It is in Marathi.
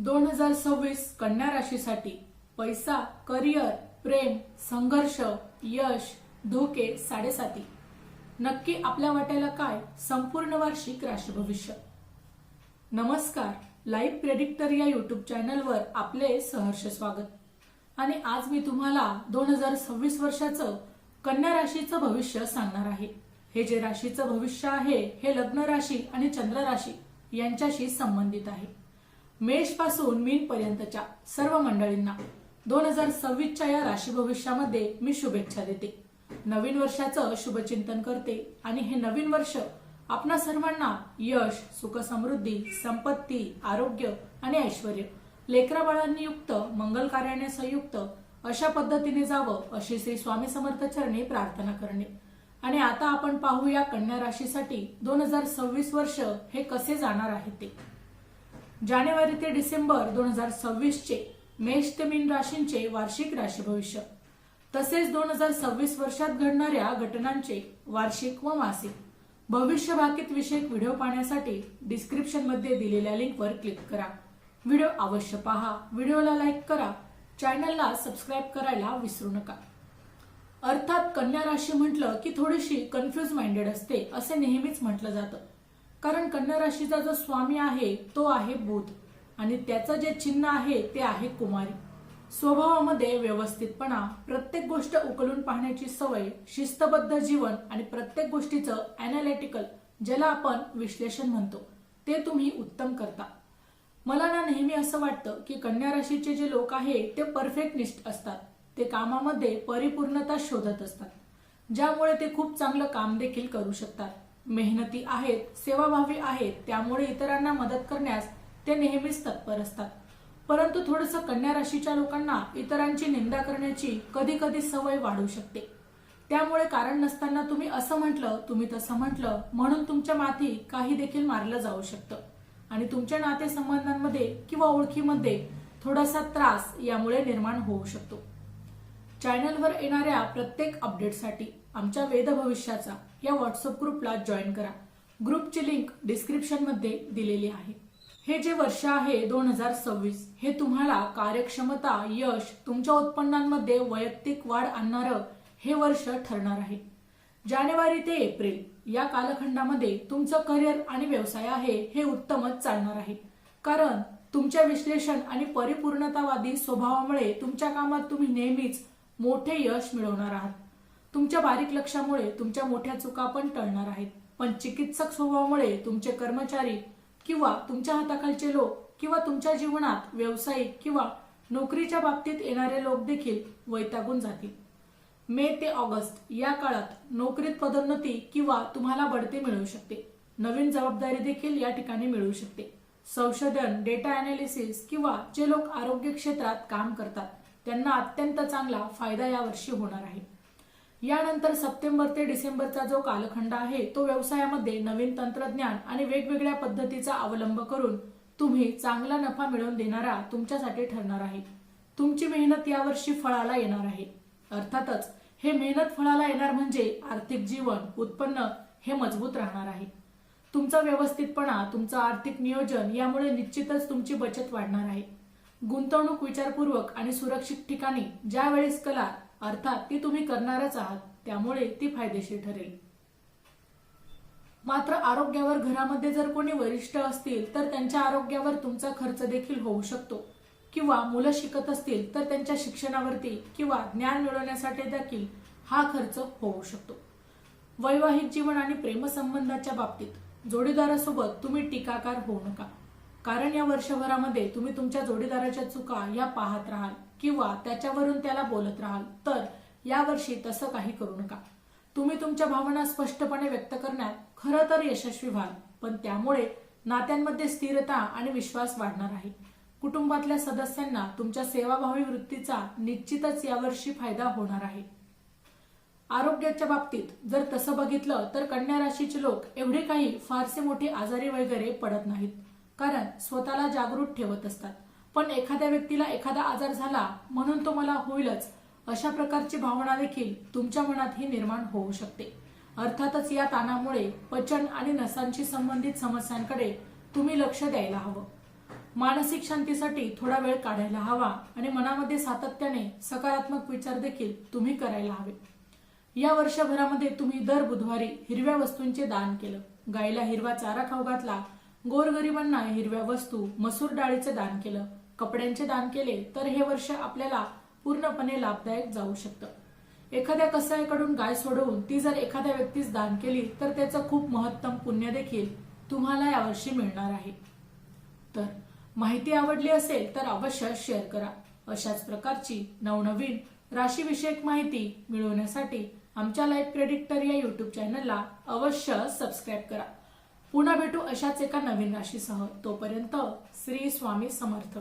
दोन हजार सव्वीस कन्या राशीसाठी पैसा करिअर प्रेम संघर्ष यश धोके साडेसाती. नक्की आपल्या वाट्याला काय? संपूर्ण वार्षिक राशी भविष्य. नमस्कार लाईव्ह प्रेडिक्टर या युट्यूब चॅनलवर आपले सहर्ष स्वागत. आणि आज मी तुम्हाला दोन हजार सव्वीस वर्षाचं कन्या राशीचं भविष्य सांगणार आहे. हे जे राशीचं भविष्य आहे हे लग्न राशी आणि चंद्र राशी यांच्याशी संबंधित आहे. मेषपासून मीन पर्यंतच्या सर्व मंडळींना दोन हजार सव्वीसच्या या राशी भविष्यामध्ये मी शुभेच्छा देते. नवीन वर्षाचं शुभचिंतन करते आणि हे नवीन वर्ष आपणा सर्वांना यश सुख समृद्धी संपत्ती आरोग्य आणि ऐश्वर लेकराबाळांनी युक्त मंगल कार्याने संयुक्त अशा पद्धतीने जावं अशी श्री स्वामी समर्थ चरणी प्रार्थना करणे. आणि आता आपण पाहूया कन्या राशीसाठी दोन हजार सव्वीस वर्ष हे कसे जाणार आहे ते. जानेवारी ते डिसेंबर दोन हजार सव्वीसचे मेष ते मीन राशींचे वार्षिक राशी भविष्य. तसेच दोन हजार सव्वीस वर्षात घडणाऱ्या घटनांचे वार्षिक व मासिक. भविष्य भाकीत विषयक व्हिडिओ पाहण्यासाठी डिस्क्रिप्शनमध्ये दिलेल्या लिंकवर क्लिक करा. व्हिडिओ अवश्य पहा. व्हिडिओला लाईक करा. चॅनलला सबस्क्राईब करायला विसरू नका. अर्थात कन्या राशी म्हटलं की थोडीशी कन्फ्युज माइंडेड असते असे नेहमीच म्हटलं जातं. कारण कन्या राशीचा जो स्वामी आहे तो आहे बुध. आणि त्याचं जे चिन्ह आहे ते आहे कुमारी. स्वभावामध्ये व्यवस्थितपणा प्रत्येक गोष्ट उकलून पाहण्याची सवय शिस्तबद्ध जीवन आणि प्रत्येक गोष्टीचं अनालिटिकल ज्याला आपण विश्लेषण म्हणतो ते तुम्ही उत्तम करता. मला ना नेहमी असं वाटतं की कन्या राशीचे जे लोक आहे ते परफेक्टनिस्ट असतात. ते कामामध्ये परिपूर्णता शोधत असतात. ज्यामुळे ते खूप चांगलं काम देखील करू शकतात. मेहनती आहेत सेवाभावी आहेत त्यामुळे इतरांना मदत करण्यास ते नेहमीच तत्पर असतात. परंतु थोडस कन्या राशीच्या लोकांना इतरांची निंदा करण्याची कधी कधी सवय वाढू शकते. त्यामुळे कारण नसताना तुम्ही असं म्हटलं तुम्ही तसं म्हटलं म्हणून तुमच्या माथी काही देखील मारलं जाऊ शकतं. आणि तुमच्या नातेसंबंधांमध्ये किंवा ओळखीमध्ये थोडासा त्रास यामुळे निर्माण होऊ शकतो. चॅनलवर येणाऱ्या प्रत्येक अपडेटसाठी आमच्या वेद भविष्याचा या व्हॉट्सअप ग्रुपला जॉईन करा. ग्रुपची लिंक डिस्क्रिप्शनमध्ये दिलेली आहे. हे जे वर्ष आहे दोन हजार सव्वीस हे तुम्हाला कार्यक्षमता यश तुमच्या उत्पन्नांमध्ये वैयक्तिक वाढ आणणारं हे वर्ष ठरणार आहे. जानेवारी ते एप्रिल या कालखंडामध्ये तुमचं करिअर आणि व्यवसाय आहे हे उत्तमच चालणार आहे. कारण तुमच्या विश्लेषण आणि परिपूर्णतावादी स्वभावामुळे तुमच्या कामात तुम्ही नेहमीच मोठे यश मिळवणार आहात. तुमच्या बारीक लक्षामुळे तुमच्या मोठ्या चुका पण टळणार आहेत. पण चिकित्सक स्वभावामुळे तुमचे कर्मचारी किंवा तुमच्या हाताखालचे लोक किंवा तुमच्या जीवनात व्यावसायिक किंवा नोकरीच्या बाबतीत येणारे लोक देखील वैतागून जातील. मे ते ऑगस्ट या काळात नोकरीत पदोन्नती किंवा तुम्हाला बढती मिळू शकते. नवीन जबाबदारी देखील या ठिकाणी मिळू शकते. संशोधन डेटा अनालिसिस किंवा जे लोक आरोग्य क्षेत्रात काम करतात. त्यांना अत्यंत चांगला फायदा यावर्षी होणार आहे. यानंतर सप्टेंबर ते डिसेंबरचा जो कालखंड आहे तो व्यवसायामध्ये नवीन तंत्रज्ञान आणि वेगवेगळ्या पद्धतीचा अवलंब करून तुम्ही चांगला नफा मिळवून देणारा तुमच्यासाठी ठरणार आहे. तुमची मेहनत यावर्षी फळाला येणार आहे. अर्थातच हे मेहनत फळाला येणार म्हणजे आर्थिक जीवन उत्पन्न हे मजबूत राहणार आहे. तुमचा व्यवस्थितपणा तुमचं आर्थिक नियोजन यामुळे निश्चितच तुमची बचत वाढणार आहे. गुंतवणूक विचारपूर्वक आणि सुरक्षित ठिकाणी ज्या वेळेस कला अर्थात ती तुम्ही करणारच आहात त्यामुळे ती फायदेशीर ठरेल. मात्र आरोग्यावर घरामध्ये जर कोणी वरिष्ठ असतील तर त्यांच्या आरोग्यावर तुमचा खर्च देखील होऊ शकतो. किंवा मुलं शिकत असतील तर त्यांच्या शिक्षणावरती किंवा ज्ञान मिळवण्यासाठी देखील हा खर्च होऊ शकतो. वैवाहिक जीवन आणि प्रेमसंबंधाच्या बाबतीत जोडीदारासोबत तुम्ही टीकाकार होऊ नका. कारण या वर्षभरामध्ये तुम्ही तुमच्या जोडीदाराच्या चुका या पाहत राहाल किंवा त्याच्यावरून त्याला बोलत राहाल तर यावर्षी तसं काही करू नका. तुम्ही तुमच्या भावना स्पष्टपणे व्यक्त करण्यात खरं तर यशस्वी व्हाल पण त्यामुळे नात्यांमध्ये स्थिरता आणि विश्वास वाढणार आहे. कुटुंबातल्या सदस्यांना तुमच्या सेवाभावी वृत्तीचा निश्चितच यावर्षी फायदा होणार आहे. आरोग्याच्या बाबतीत जर तसं बघितलं तर कन्या राशीचे लोक एवढे काही फारसे मोठे आजारी वगैरे पडत नाहीत. कारण स्वतःला जागृत ठेवत असतात. पण एखाद्या व्यक्तीला एखादा आजार झाला म्हणून तो मला होईलच अशा प्रकारची भावना देखील तुमच्या मनातही निर्माण होऊ शकते. अर्थातच या ताणामुळे पचन आणि नसांशी संबंधित समस्यांकडे तुम्ही लक्ष द्यायला हवं. मानसिक शांतीसाठी थोडा वेळ काढायला हवा आणि मनामध्ये सातत्याने सकारात्मक विचार देखील तुम्ही करायला हवे. या वर्षभरामध्ये तुम्ही दर बुधवारी हिरव्या वस्तूंचे दान केलं. गायीला हिरवा चारा खाऊ घातला गोरगरिबांना हिरव्या वस्तू मसूर डाळीचे दान केलं. कपड्यांचे दान केले तर हे वर्ष आपल्याला पूर्णपणे लाभदायक जाऊ शकतं. एखाद्या कसाईकडून गाय सोडवून ती जर एखाद्या व्यक्तीस दान केली तर त्याचं खूप महत्तम पुण्य देखील तुम्हाला यावर्षी मिळणार आहे. तर माहिती आवडली असेल तर अवश्य शेअर करा. अशाच प्रकारची नवनवीन राशीविषयक माहिती मिळवण्यासाठी आमच्या लाईफ प्रेडिक्टर या युट्यूब चॅनलला अवश्य सबस्क्राईब करा. पुन्हा भेटू अशाच एका नवीन राशीसह. तोपर्यंत श्री स्वामी समर्थ.